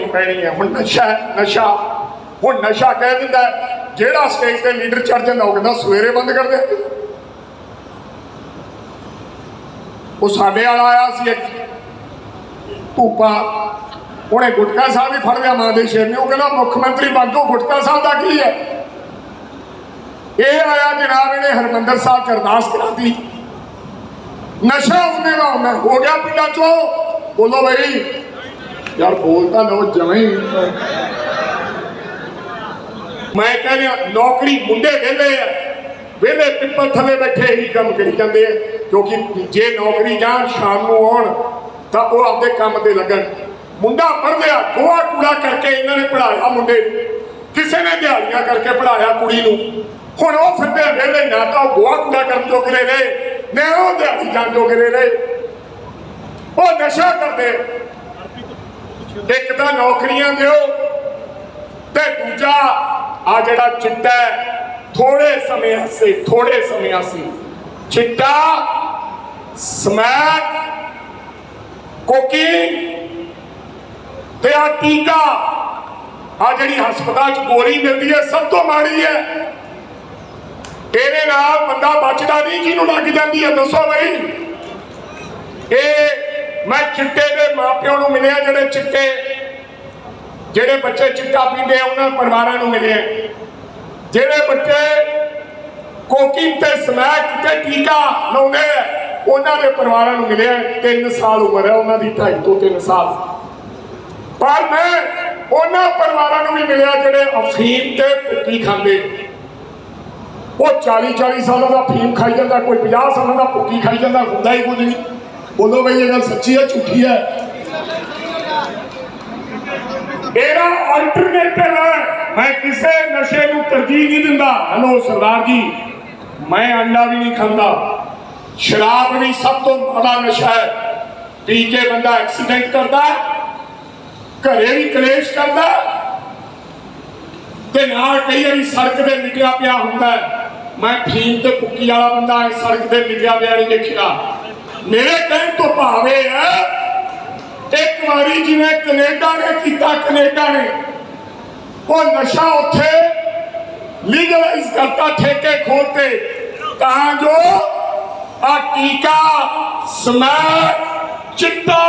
ਹੋਣੀ ਪੈਣੀ ਹੈ। ਹੁਣ ਨਸ਼ਾ ਨਸ਼ਾ। ਹੁਣ ਨਸ਼ਾ ਕਹਿ ਦਿੰਦਾ ਜਿਹੜਾ ਸਟੇਜ ਤੇ ਲੀਡਰ ਚੜ ਜਾਂਦਾ, ਉਹ ਕਹਿੰਦਾ ਸਵੇਰੇ ਬੰਦ ਕਰ ਦੇ। ਉਹ ਸਾਡੇ ਵਾਲਾ ਆਇਆ ਸੀ ਇੱਕ। ਭੂਪਾ ਉਹਨੇ ਗੁਟਕਾ ਸਾਹਿਬ ਵੀ ਫੜ ਲਿਆ, ਮਾਂ ਦੇ ਸ਼ੇਰ ਨੇ। ਉਹ ਕਹਿੰਦਾ, ਮੁੱਖ ਮੰਤਰੀ ਬਾਗੋ, ਗੁਟਕਾ ਸਾਹਿਬ ਦਾ ਕੀ ਹੈ? ਇਹ ਆਇਆ ਜਨਾਬ ਇਹਨੇ ਹਰਮੰਦਰ ਸਾਹਿਬ ਚ ਅਰਦਾਸ ਕਰਾਤੀ। ਨਸ਼ਾ ਉਹਨੇ ਦਾ ਹੋ ਗਿਆ ਪਿੰਡਾਂ ਚੋਂ। ਬੋਲੋ ਬਈ ਯਾਰ ਬੋਲ ਤਾਂ ਲੋ ਜਵੇਂ ਹੀ ਮੈਂ ਰਿਹਾ, ਨੌਕਰੀ ਮੁੰਡੇ ਵਿਹਲੇ ਆ। ਵਿਹਲੇ ਪਿੱਪਲ ਥੱਲੇ ਬੈਠੇ ਹੀ ਕੰਮ ਕਰੀ ਜਾਂਦੇ ਆ। ਕਿਉਂਕਿ ਜੇ ਨੌਕਰੀ ਜਾਣ, ਸ਼ਾਮ ਨੂੰ ਆਉਣ, ਤਾਂ ਉਹ ਆਪਦੇ ਕੰਮ ਤੇ ਲੱਗਣ। ਮੁੰਡਾ ਪੜ੍ਹ ਲਿਆ, ਗੋਹਾ ਕੂੜਾ ਕਰਕੇ ਇਹਨਾਂ ਨੇ ਪੜਾਇਆ ਮੁੰਡੇ ਨੂੰ। ਕਿਸੇ ਨੇ ਦਿਹਾੜੀਆਂ ਕਰਕੇ ਪੜਾਇਆ ਕੁੜੀ ਨੂੰ। ਹੁਣ ਉਹ ਫਿਰਦੇ ਆ ਵਿਹਲੇ, ਨਾ ਤਾਂ ਉਹ ਗੋਹਾ ਕੂੜਾ ਕਰਨ ਜੋਗਰੇ ਰਹੇ ਨਾ ਉਹ ਦਿਹਾੜੀ ਜਾਣ ਜੋਗਰੇ ਰਹੇ ਉਹ ਨਸ਼ਾ ਕਰਦੇ ਇੱਕ ਤਾਂ ਨੌਕਰੀਆਂ ਦਿਓ ਤੇ ਦੂਜਾ, ਆ ਜਿਹੜਾ ਚਿੱਟਾ ਥੋੜੇ ਸਮੇਂ ਵਾਸਤੇ ਥੋੜੇ ਸਮੇਂ ਵਾਸਤੇ। ਚਿੱਟਾ, ਸਮੈਕ, ਕੋਕੀਨ ਤੇ ਆ ਟੀਕਾ। ਆ ਜਿਹੜੀ ਹਸਪਤਾਲ ਚ ਗੋਲੀ ਮਿਲਦੀ ਹੈ, ਸਭ ਤੋਂ ਮਾੜੀ ਹੈ। ਇਹਦੇ ਨਾਲ ਬੰਦਾ ਬਚਦਾ ਨਹੀਂ, ਜਿਹਨੂੰ ਲੱਗ ਜਾਂਦੀ ਹੈ, ਦੱਸੋ ਬਈ। ਇਹ ਮੈਂ ਚਿੱਟੇ ਦੇ ਮਾਪਿਆਂ ਨੂੰ ਮਿਲਿਆ, ਜਿਹੜੇ ਚਿੱਟੇ, ਜਿਹੜੇ ਬੱਚੇ ਚਿੱਟਾ ਪੀਂਦੇ ਆ, ਉਹਨਾਂ ਪਰਿਵਾਰਾਂ ਨੂੰ ਮਿਲੇ ਜਿਹੜੇ ਬੱਚੇ ਕੋਕੀ ਤੇ ਸਮੈਕ ਤੇ ਟੀਕਾ ਲਾਉਂਦੇ ਆ, ਉਹਨਾਂ ਦੇ ਪਰਿਵਾਰਾਂ ਨੂੰ ਮਿਲਿਆ। 3 ਸਾਲ ਉਮਰ ਹੈ, ਉਹਨਾਂ ਦੀ 2.5 ਤੋਂ 3 ਸਾਲ। ਪਰ ਮੈਂ ਉਹਨਾਂ ਪਰਿਵਾਰਾਂ ਨੂੰ ਵੀ ਮਿਲਿਆ, ਜਿਹੜੇ ਅਫੀਮ ਤੇ ਭੁੱਕੀ ਖਾਂਦੇ। ਉਹ 40 40 ਸਾਲਾਂ ਦਾ ਫੀਮ ਖਾਈ ਜਾਂਦਾ, ਕੋਈ 50 ਸਾਲਾਂ ਦਾ ਭੁੱਕੀ ਖਾਈ ਜਾਂਦਾ, ਹੁੰਦਾ ਹੀ ਕੁਝ ਨਹੀਂ। ਬੋਲੋ ਬਈ, ਇਹ ਗੱਲ ਸੱਚੀ ਹੈ, ਝੂਠੀ ਹੈ? ਇਹਦਾ ਆਲਟਰਨੇਟਿਵ ਹੈ। ਮੈਂ ਕਿਸੇ ਨਸ਼ੇ ਨੂੰ ਤਰਜੀਹ ਨਹੀਂ ਦਿੰਦਾ। ਹਲੋ, ਸਰਦਾਰ ਜੀ, ਮੈਂ ਅੰਡਾ ਵੀ ਨਹੀਂ ਖਾਂਦਾ। ਸ਼ਰਾਬ ਵੀ ਸਭ ਤੋਂ ਮਾੜਾ ਨਸ਼ਾ ਹੈ। ਪੀ ਕੇ ਬੰਦਾ ਐਕਸੀਡੈਂਟ ਕਰਦਾ, ਘਰੇ ਵੀ ਕਲੇਸ਼ ਕਰਦਾ, ਤੇ ਨਾਲ ਕਈ ਵਾਰੀ ਸੜਕ ਤੇ ਨਿਕਲਿਆ ਪਿਆ ਹੁੰਦਾ ਮੈਂ ਫੀਮ ਤੇ ਕੁੱਕੀ ਵਾਲਾ ਬੰਦਾ ਸੜਕ ਤੇ ਨਿਕਲਿਆ ਪਿਆ, ਨਹੀਂ ਦੇਖਿਆ। ਮੇਰੇ ਕਹਿਣ ਤੋਂ ਭਾਵੇਂ ਹੈ, ਇੱਕ ਵਾਰੀ ਜਿਵੇਂ ਕੈਨੇਡਾ ਨੇ ਕੀਤਾ, ਕੈਨੇਡਾ ਨੇ, ਉਹ ਨਸ਼ਾ ਉੱਥੇ ਲੀਗਲਾਈਜ਼ ਕਰਤਾ, ਠੇਕੇ ਖੋਲਤੇ ਤਾਂ ਜੋ ਆ ਟੀਕਾ ਸਮੈਕ ਚਿੱਟਾ,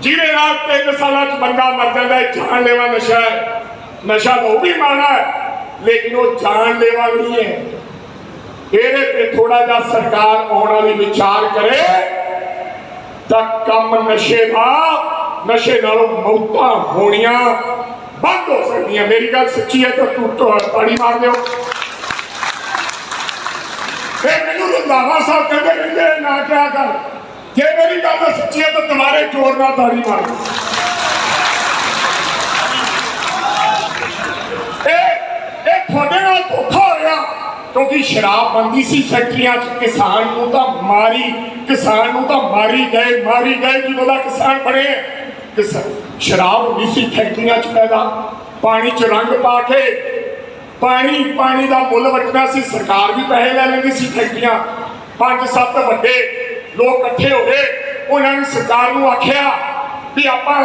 ਜਿਹਦੇ ਨਾਲ ਤਿੰਨ ਸਾਲਾਂ ਚ ਬੰਦਾ ਮਰ ਜਾਂਦਾ ਹੈ ਜਾਨ ਨਸ਼ਾ ਹੈ। ਨਸ਼ਾ ਉਹ ਵੀ ਮਾੜਾ ਹੈ, ਲੇਕਿਨ ਉਹ ਜਾਨਲੇਵਾ ਨਹੀਂ ਹੈ। ਇਹਦੇ ਤੇ ਥੋੜਾ ਜਿਹਾ ਸਰਕਾਰ ਆਉਣ ਵਾਲੀ ਵਿਚਾਰ ਕਰੇ, ਤਾਂ ਕੰਮ ਨਸ਼ੇ ਦਾ, ਨਸ਼ੇ ਨਾਲੋਂ ਮੌਤਾਂ ਹੋਣੀਆਂ ਬੰਦ ਹੋ ਸਕਦੀਆਂ। ਮੇਰੀ ਗੱਲ ਸੱਚੀ ਹੈ, ਤਾਂ ਤੂੰ ਤੋਂ ਮਾਰ ਦਿਓ। ਇਹ ਮੈਨੂੰ ਰੰਦਾਵਾ ਸਾਹਿਬ ਕਹਿੰਦੇ ਰਹਿੰਦੇ ਨਾ ਕਿਆ ਕਰ ਜੇ ਮੇਰੀ ਗੱਲ ਸੱਚੀ ਹੈ, ਤਾਂ ਤੁਹਾਰੇ ਚੋਰ ਨਾਲ ਤਾੜੀ ਮਾਰ ਇਹ ਇਹ ਤੁਹਾਡੇ ਨਾਲ ਧੋਖਾ ਕਿਉਂਕਿ ਸ਼ਰਾਬ ਬੰਦੀ ਸੀ ਫੈਕਟਰੀਆਂ 'ਚ ਕਿਸਾਨ ਨੂੰ ਤਾਂ ਮਾਰੀ ਕਿਸਾਨ ਨੂੰ ਤਾਂ ਮਾਰੀ ਗਏ ਮਾਰੀ ਗਏ ਜਦੋਂ ਦਾ ਕਿਸਾਨ ਬਣੇ ਕਿਸਾਨ ਸ਼ਰਾਬ ਹੁੰਦੀ ਸੀ ਫੈਕਟਰੀਆਂ 'ਚ ਪੈਦਾ ਪਾਣੀ 'ਚ ਰੰਗ ਪਾ ਕੇ ਪਾਣੀ ਪਾਣੀ ਦਾ ਮੁੱਲ ਵੱਟਣਾ ਸੀ ਸਰਕਾਰ ਵੀ ਪੈਸੇ ਲੈ ਲੈਂਦੀ ਸੀ ਫੈਕਟਰੀਆਂ ਪੰਜ ਸੱਤ ਵੱਡੇ ਲੋਕ ਇਕੱਠੇ ਹੋ ਗਏ ਉਹਨਾਂ ਨੇ ਸਰਕਾਰ ਨੂੰ ਆਖਿਆ ਵੀ ਆਪਾਂ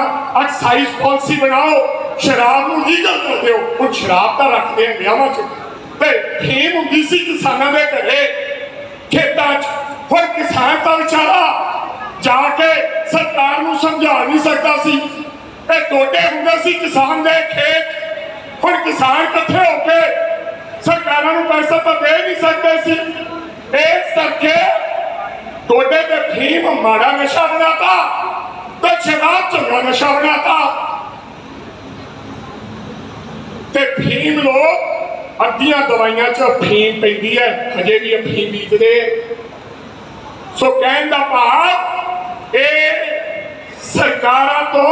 ਐਕਸਾਈਜ਼ ਪਾਲਿਸੀ ਬਣਾਓ ਸ਼ਰਾਬ ਨੂੰ ਲੀਗਲ ਕਰ ਦਿਓ ਹੁਣ ਸ਼ਰਾਬ ਤਾਂ ਰੱਖਦੇ ਆ ਵਿਆਹਾਂ 'ਚ ਤੇ ਫੀਮ ਹੁੰਦੀ ਸੀ ਕਿਸਾਨਾਂ ਦੇ ਘਰੇ। ਖੇਤਾਂ 'ਚ ਹੁਣ ਕਿਸਾਨ ਤਾਂ ਵਿਚਾਰਾ ਜਾ ਕੇ ਸਰਕਾਰ ਨੂੰ ਸਮਝਾ ਨਹੀਂ ਸਕਦਾ ਸੀ। ਇਹ ਟੋਟੇ ਹੁੰਦੇ ਸੀ ਕਿਸਾਨ ਦੇ ਖੇਤ। ਹੁਣ ਕਿਸਾਨ ਇਕੱਠੇ ਹੋ ਕੇ ਸਰਕਾਰਾਂ ਨੂੰ ਪੈਸਾ ਤਾਂ ਦੇ ਨਹੀਂ ਸਕਦੇ ਸੀ। ਇਸ ਕਰਕੇ ਟੋਟੇ ਤੇ ਫੀਮ ਮਾੜਾ ਨਸ਼ਾ ਬਣਾਤਾ ਤੇ ਸ਼ਰਾਬ ਚੰਗਾ ਨਸ਼ਾ ਬਣਾਤਾ। ਤੇ ਫੀਮ ਲੋਕ ਅੱਧੀਆਂ ਦਵਾਈਆਂ 'ਚ ਅਫੀਮ ਪੈਂਦੀ ਹੈ, ਹਜੇ ਵੀ ਅਫੀਮ ਬੀਜਦੇ। ਸੋ ਕਹਿਣ ਦਾ ਭਾਵ, ਇਹ ਸਰਕਾਰਾਂ ਤੋਂ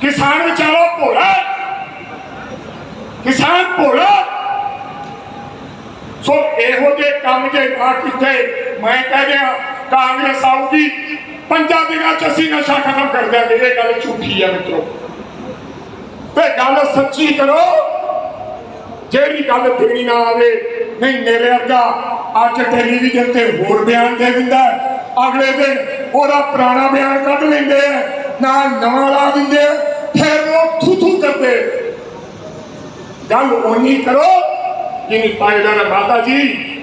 ਕਿਸਾਨ ਵਿਚਾਰਾ ਭੋਲਾ ਕਿਸਾਨ ਭੋਲਾ ਸੋ ਇਹੋ ਜਿਹੇ ਕੰਮ ਜੇ ਨਾ ਕੀਤੇ, ਮੈਂ ਕਹਿ ਰਿਹਾ, ਕਾਂਗਰਸ ਆਊਗੀ, ਪੰਜਾਂ ਦਿਨਾਂ ਚ ਅਸੀਂ ਨਸ਼ਾ ਖਤਮ ਕਰ ਦਿਆਂਗੇ, ਇਹ ਗੱਲ ਝੂਠੀ ਹੈ ਮਿੱਤਰੋ। ਤੇ ਗੱਲ ਸੱਚੀ ਕਰੋ ਜਿਹੜੀ ਗੱਲ ਦੇਣੀ ਨਾ ਆਵੇ, ਨਹੀਂ ਮੇਰੇ ਵਰਗਾ ਅੱਜ ਟੈਲੀਵਿਜ਼ਨ ਤੇ ਹੋਰ ਬਿਆਨ ਦੇ ਦਿੰਦਾ ਅਗਲੇ ਦਿਨ ਉਹਦਾ ਪੁਰਾਣਾ ਬਿਆਨ ਕੱਢ ਲੈਂਦੇ ਆ ਨਾਲ ਨਵਾਂ ਲਾ ਦਿੰਦੇ ਫਿਰ ਉਹ ਥੂ ਕਰਦੇ। ਗੱਲ ਓਨੀ ਕਰੋ ਜਿਨੀ ਪਾਇਦਾ ਮਾਤਾ ਜੀ।